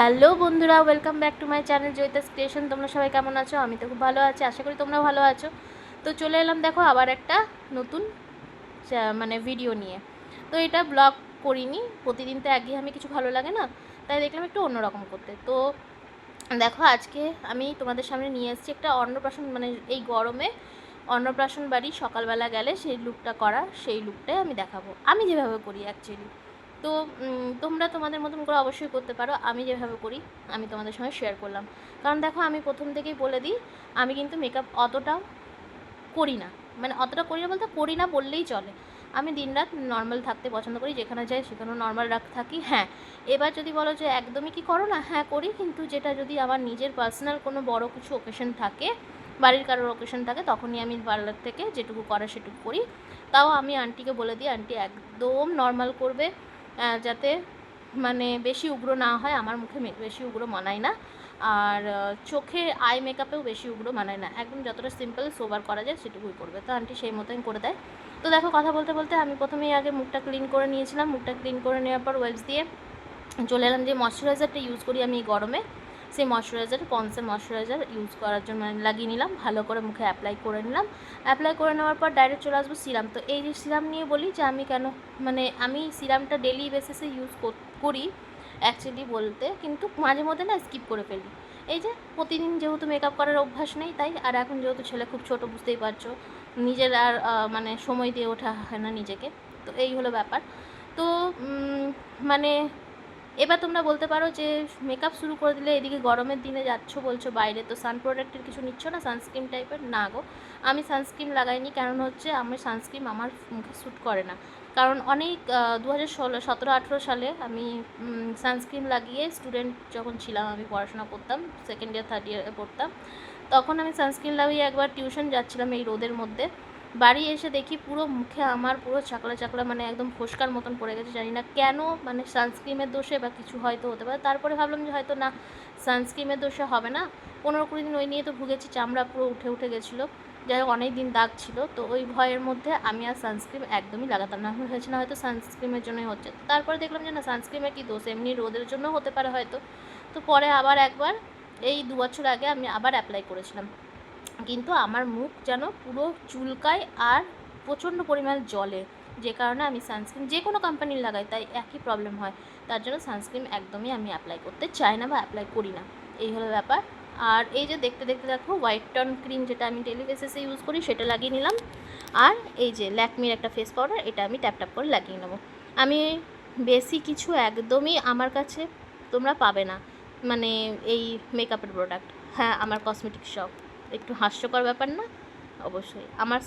Hello বন্ধুরা welcome back to my channel Joyita's creation তোমরা সবাই কেমন আছো? আমি তো খুব ভালো আছি, আশা করি তোমরা ভালো আছো। তো চলে এলাম দেখো আবার একটা নতুন মানে ভিডিও নিয়ে। তো এটা ব্লগ করিনি, প্রতিদিন তো একঘেয়ে আমি কিছু ভালো লাগে না, তাই দেখলাম একটু অন্যরকম করতে। তো দেখো আজকে আমি তোমাদের সামনে নিয়ে এসেছি একটা অন্নপ্রাশন মানে এই গরমে অন্নপ্রাশন বাড়ি সকালবেলা গেলে সেই লুকটা করা, সেই লুকটাই আমি দেখাবো। আমি যেভাবে করি অ্যাকচুয়ালি তো তোমরা তোমাদের মতন করে অবশ্যই করতে পারো। আমি যেভাবে করি, আমি তোমাদের সঙ্গে শেয়ার করলাম। কারণ দেখো, আমি প্রথম থেকেই বলে দিই, আমি কিন্তু মেকআপ অতটাও করি না। মানে অতটা করি না বলতে, করি না বললেই চলে। আমি দিনরাত নর্মাল থাকতে পছন্দ করি, যেখানে যাই সেখানেও নর্মাল রাখ থাকি হ্যাঁ। এবার যদি বলো যে, একদমই কি করো না? হ্যাঁ করি। কিন্তু যেটা যদি আমার নিজের পার্সোনাল কোনো বড় কিছু ওকেশন থাকে, বাড়ির কারোর ওকেশন থাকে, তখনই আমি পার্লার থেকে যেটুকু করা সেটুকু করি। তাও আমি আন্টিকে বলে দিই, আন্টি একদম নর্মাল করবে। যাতে মানে বেশি উগ্র না হয়, আমার মুখে বেশি উগ্র মানায় না। আর চোখে আই মেকআপেও বেশি উগ্র মানায় না। একদম যতটা সিম্পল সোবার করা যায়, সেটুকুই করবে। তো আন্টি সেই মতোই করে দেয়। তো দেখো, কথা বলতে বলতে আমি প্রথমেই আগে মুখটা ক্লিন করে নিয়েছিলাম। মুখটা ক্লিন করে নেওয়ার পর ওয়েবস দিয়ে চলে এলাম যে ময়শ্চারাইজারটা ইউজ করি আমি গরমে। সেই ময়শ্চারাইজার পন্সের ময়শ্চারাইজার ইউজ করার জন্য লাগিয়ে নিলাম। ভালো করে মুখে অ্যাপ্লাই করে নিলাম। অ্যাপ্লাই করে নেওয়ার পর ডাইরেক্ট চলে আসব সিরাম। তো এই যে সিরাম নিয়ে বলি যে আমি কেন মানে আমি সিরামটা ডেলি বেসিসে ইউজ করি অ্যাকচুয়ালি বলতে, কিন্তু মাঝে মধ্যে না স্কিপ করে ফেলি। এই যে প্রতিদিন যেহেতু মেকআপ করার অভ্যাস নেই তাই, আর এখন যেহেতু ছেলে খুব ছোট, বুঝতেই পারছ, নিজের আর মানে সময় দিয়ে ওঠা হয় না নিজেকে। তো এই হলো ব্যাপার। তো মানে এবার তোমরা বলতে পারো যে মেকআপ শুরু করে দিলে এদিকে গরমের দিনে যাচ্ছ বলছো বাইরে, তো সান প্রোডাক্টের কিছু নিচ্ছ না? সানস্ক্রিন টাইপের না গো। আমি সানস্ক্রিন লাগাইনি, কারণ হচ্ছে আমার সানস্ক্রিন আমার মুখে শ্যুট করে না। কারণ অনেক দু হাজার ষোলো, সতেরো, আঠেরো সালে আমি সানস্ক্রিন লাগিয়ে স্টুডেন্ট যখন ছিলাম, আমি পড়াশোনা করতাম সেকেন্ড ইয়ার থার্ড ইয়ারে পড়তাম। তখন আমি সানস্ক্রিন লাগিয়ে একবার টিউশন যাচ্ছিলাম এই রোদের মধ্যে। বাড়ি এসে দেখি পুরো মুখে আমার পুরো চাকলা চাকলা মানে একদম ফোসকার মতন পড়ে গেছে, জানি না কেন মানে সানস্ক্রিমের দোষে বা কিছু হয়তো হতে পারে। তারপরে ভাবলাম যে হয়তো না সানস্ক্রিমের দোষে হবে না। পনেরো কুড়ি দিন ওই নিয়ে তো ভুগেছি, চামড়া পুরো উঠে উঠে গেছিল। যাই হোক অনেক দিন দাগ ছিল, তো ওই ভয়ের মধ্যে আমি আর সানস্ক্রিন একদমই লাগাতাম না। আমার হয়েছে না হয়তো সানস্ক্রিমের জন্যই হচ্ছে। তারপরে দেখলাম যে না সানস্ক্রিমের কী দোষ? এমনি রোদের জন্য হতে পারে হয়তো। তো পরে আবার একবার, এই দু বছর আগে আমি আবার অ্যাপ্লাই করেছিলাম। কিন্তু আমার মুখ যেন পুরো চুলকায় আর প্রচণ্ড পরিমাণ জলে যে কারণে আমি সানস্ক্রিন যে কোনো কোম্পানির লাগাই তাই একই প্রবলেম হয়। তার জন্য সানস্ক্রিন একদমই আমি অ্যাপ্লাই করতে চাই না বা অ্যাপ্লাই করি না। এই হলো ব্যাপার। আর এই যে দেখতে দেখতে দেখো হোয়াইট টন ক্রিম যেটা আমি ডেলি বেসিসে ইউজ করি, সেটা লাগিয়ে নিলাম। আর এই যে ল্যাকমির একটা ফেস পাউডার এটা আমি ট্যাপ ট্যাপ করে লাগিয়ে নেব। আমি বেশি কিছু একদমই আমার কাছে তোমরা পাবে না মানে এই মেকআপের প্রোডাক্ট হ্যাঁ আমার কসমেটিক শপ একটু হাস্যকর ব্যাপার না? অবশ্যই। আমার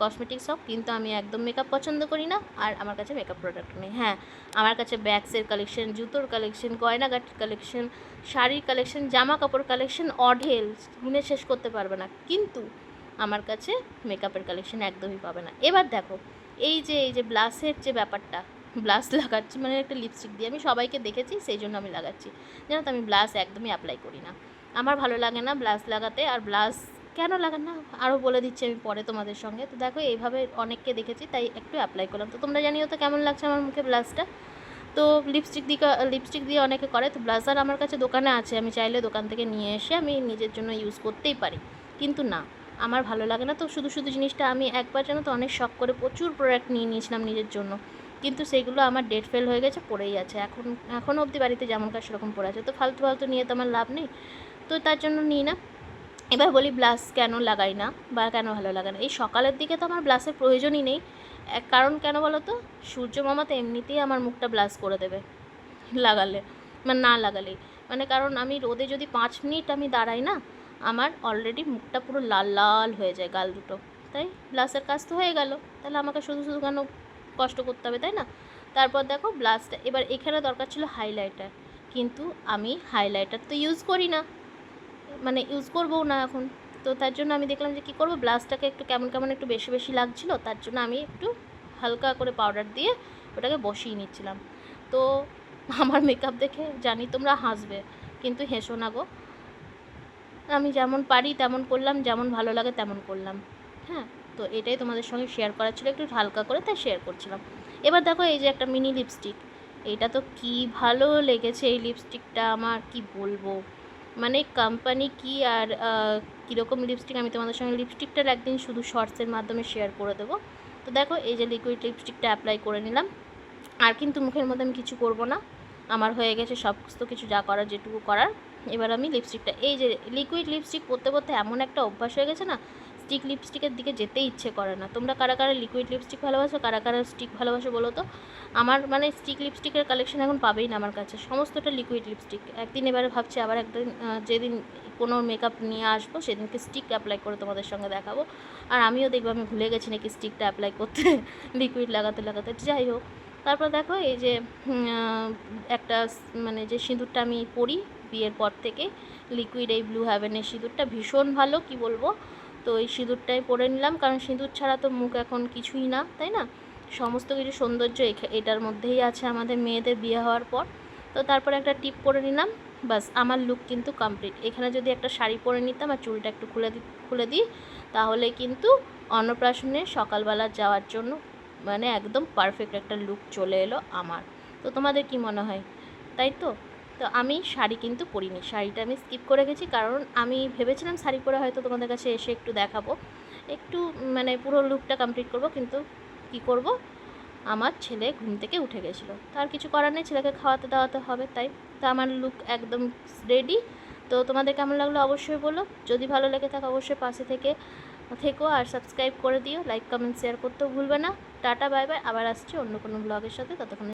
কসমেটিক শপ কিন্তু আমি একদম মেকআপ পছন্দ করি না, আর আমার কাছে মেকআপ প্রোডাক্ট নেই। হ্যাঁ আমার কাছে ব্যাগসের কালেকশন জুতোর কালেকশন গয়নাগাটির কালেকশন শাড়ির কালেকশন জামা কাপড় কালেকশন অঢেল গুনে শেষ করতে পারবে না। কিন্তু আমার কাছে মেকআপের কালেকশন একদমই পাবে না। এবার দেখো, এই যে এই যে ব্লাসের যে ব্যাপারটা ব্লাস লাগাচ্ছি মানে একটা লিপস্টিক দিয়ে আমি সবাইকে দেখেছি, সেই জন্য আমি লাগাচ্ছি। জানো তো আমি ব্লাস একদমই অ্যাপ্লাই করি না। আমার ভালো লাগে না ব্লাস লাগাতে, আর ব্লাস কেন লাগান না? আরও বলে দিচ্ছি আমি পরে তোমাদের সঙ্গে। তো দেখো, এইভাবে অনেককে দেখেছি, তাই একটু অ্যাপ্লাই করলাম। তো তোমরা জানিও তো কেমন লাগছে আমার মুখে ব্লাসটা? তো লিপস্টিক দিয়ে লিপস্টিক দিয়ে অনেকে করে, তো ব্লাজার আমার কাছে দোকানে আছে। আমি চাইলে দোকান থেকে নিয়ে এসে আমি নিজের জন্য ইউজ করতেই পারি। কিন্তু না, আমার ভালো লাগে না। তো শুধু শুধু জিনিসটা আমি একবার যেন তো অনেক শখ করে প্রচুর প্রোডাক্ট নিয়ে নিয়েছিলাম নিজের জন্য। কিন্তু সেগুলো আমার ডেট ফেল হয়ে গেছে, পড়েই আছে। এখন এখনও অবধি বাড়িতে যেমন কাজ সেরকম পড়ে আছে। তো ফালতু ফালতু নিয়ে তো আমার লাভ নেই। তো তার জন্য নিই না। এবার বলি ব্লাশ কেন লাগাই না বা কেন ভালো লাগে না? এই সকালের দিকে তো আমার ব্লাশের প্রয়োজনই নেই। এক কারণ কেন বলো তো সূর্য মামা তো এমনিতেই আমার মুখটা ব্লাশ করে দেবে লাগালে মানে না লাগালেই। মানে কারণ আমি রোদে যদি পাঁচ মিনিট আমি দাঁড়াই না, আমার অলরেডি মুখটা পুরো লাল লাল হয়ে যায় গাল দুটো। তাই ব্লাসের কাজ তো হয়ে গেল। তাহলে আমাকে শুধু শুধু কেন কষ্ট করতে হবে, তাই না? তারপর দেখো ব্লাশটা এবার এখানে দরকার ছিল হাইলাইটার কিন্তু আমি হাইলাইটার তো ইউজ করি না। মানে ইউজ করব না এখন। তো তার জন্য আমি দেখলাম যে কী করব? ব্লাশটাকে একটু কেমন কেমন একটু বেশি বেশি লাগছিল, তার জন্য আমি একটু হালকা করে পাউডার দিয়ে ওটাকে বসিয়ে নিচ্ছিলাম। তো আমার মেকআপ দেখে জানি তোমরা হাসবে, কিন্তু হেসো না গো। আমি যেমন পারি তেমন করলাম, যেমন ভালো লাগে তেমন করলাম। হ্যাঁ? তো এটাই তোমাদের সঙ্গে শেয়ার করার ছিল, একটু হালকা করে তাই শেয়ার করছিলাম। এবার দেখো এই যে একটা মিনি লিপস্টিক এটা তো কি ভালো লেগেছে এই লিপস্টিকটা আমার, কি বলব? মানে কোম্পানি কি আর কীরকম লিপস্টিক আমি তোমাদের সঙ্গে লিপস্টিকটার একদিন শুধু শর্টসের মাধ্যমে শেয়ার করে দেবো। তো দেখো এই যে লিকুইড লিপস্টিকটা অ্যাপ্লাই করে নিলাম। আর কিন্তু মুখের মধ্যে আমি কিছু করব না। আমার হয়ে গেছে সমস্ত কিছু যা করার, যেটুকু করার। এবার আমি লিপস্টিকটা এই যে লিকুইড লিপস্টিক পরতে পরতে এমন একটা অভ্যাস হয়ে গেছে না স্টিক লিপস্টিকের দিকে যেতে ইচ্ছে করে না। তোমরা কারা কারা লিকুইড লিপস্টিক ভালোবাসো, কারা কারা স্টিক ভালোবাসো বলো তো? আমার মানে স্টিক লিপস্টিকের কালেকশন এখন পাবেই না আমার কাছে। সমস্তটা লিকুইড লিপস্টিক একদিন এবারে ভাবছি আবার একদিন যেদিন কোনো মেকআপ নিয়ে আসব, সেদিনকে স্টিক অ্যাপ্লাই করে তোমাদের সঙ্গে দেখাবো। আর আমিও দেখব, আমি ভুলে গেছি নাকি স্টিকটা অ্যাপ্লাই করতে। লিকুইড লাগাতে লাগাতে। যাই হোক, তারপর দেখো এই যে একটা মানে যে সিঁদুরটা আমি পরি বিয়ের পর থেকে লিকুইড এই ব্লু হ্যাভেনের সিঁদুরটা ভীষণ ভালো, কি বলব? তো এই সিঁদুরটাই পরে নিলাম, কারণ সিঁদুর ছাড়া তো মুখ এখন কিছুই না, তাই না? সমস্ত কিছু সৌন্দর্য এটার মধ্যেই আছে আমাদের মেয়েদের বিয়ে হওয়ার পর। তো তারপরে একটা টিপ পরে নিলাম বাস আমার লুক কিন্তু কমপ্লিট এখানে যদি একটা শাড়ি পরে নিতাম আর চুলটা একটু খুলে দি, খুলে দিই, তাহলে কিন্তু অন্নপ্রাশনে সকালবেলা যাওয়ার জন্য মানে একদম পারফেক্ট একটা লুক চলে এলো আমার। তো তোমাদের কি মনে হয়? তাই তো? তো আমি শাড়ি কিন্তু পরিনি। শাড়িটা আমি স্কিপ করে গেছি কারণ আমি ভেবেছিলাম শাড়ি পরে হয়তো তোমাদের কাছে এসে একটু দেখাবো। একটু মানে পুরো লুকটা কমপ্লিট করব কিন্তু কি করব? আমার ছেলে ঘুম থেকে উঠে গেছিল। তার কিছু করার নেই, ছেলেকে খাওয়াতে দাওয়াতে হবে তাই। তো আমার লুক একদম রেডি তো তোমাদের কেমন লাগল অবশ্যই বলো। যদি ভালো লেগে থাকে অবশ্যই পাশে থেকে থেকো আর সাবস্ক্রাইব করে দিও। লাইক কমেন্ট শেয়ার করতেও ভুলবে না। টাটা বাই বাই আবার আসছি অন্য কোনো ব্লগের সাথে। ততক্ষণ